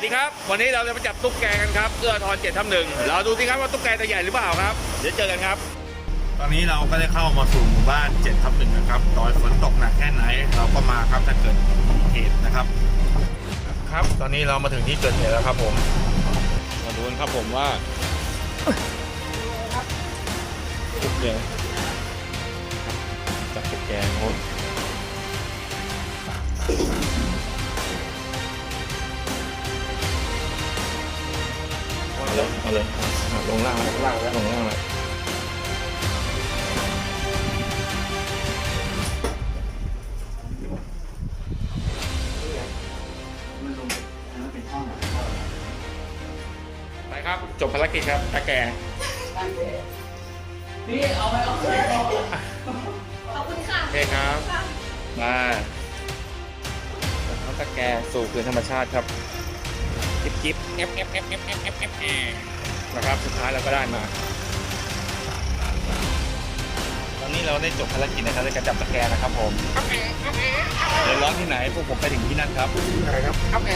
สวัสดีครับ วันนี้เราจะไปจับตุ๊กแกกันครับเอื้อทอนเจ็ดทับหนึ่งเราดูสิครับว่าตุ๊กแกตัวใหญ่หรือเปล่าครับ เดี๋ยวเจอกันครับ ตอนนี้เราก็ได้เข้ามาสู่หมู่บ้าน7ทับหนึ่งนะครับต่อยฝนตกหนักแค่ไหน เราก็มาครับถ้าเกิดเหตุนะครับ ครับ ตอนนี้เรามาถึงที่เกิดเหตุแล้วครับผม มาดูกันครับผมว่าตุ๊กแกจับตุ๊กแกโอ้ เอาเลยเอาเลยอะลงล่างแล้วลงล่างแล้วลงล่างแล้วไปครับ จบภารกิจครับตาแกนี่เอาไปเอาไปขอบคุณค่ะโอเคครับมาน้องตะแกสู่คืนธรรมชาติครับ จิบจิบเอฟเอฟเอฟเอฟเอฟเอฟเอฟนะครับ สุดท้ายเราก็ได้มา ตอนนี้เราได้จบภารกิจนะครับในการจับตะแกรงนะครับผมเดี๋ยวร้อนที่ไหนพวกผมไปถึงที่นั่นครับ อะไรครับครับแอ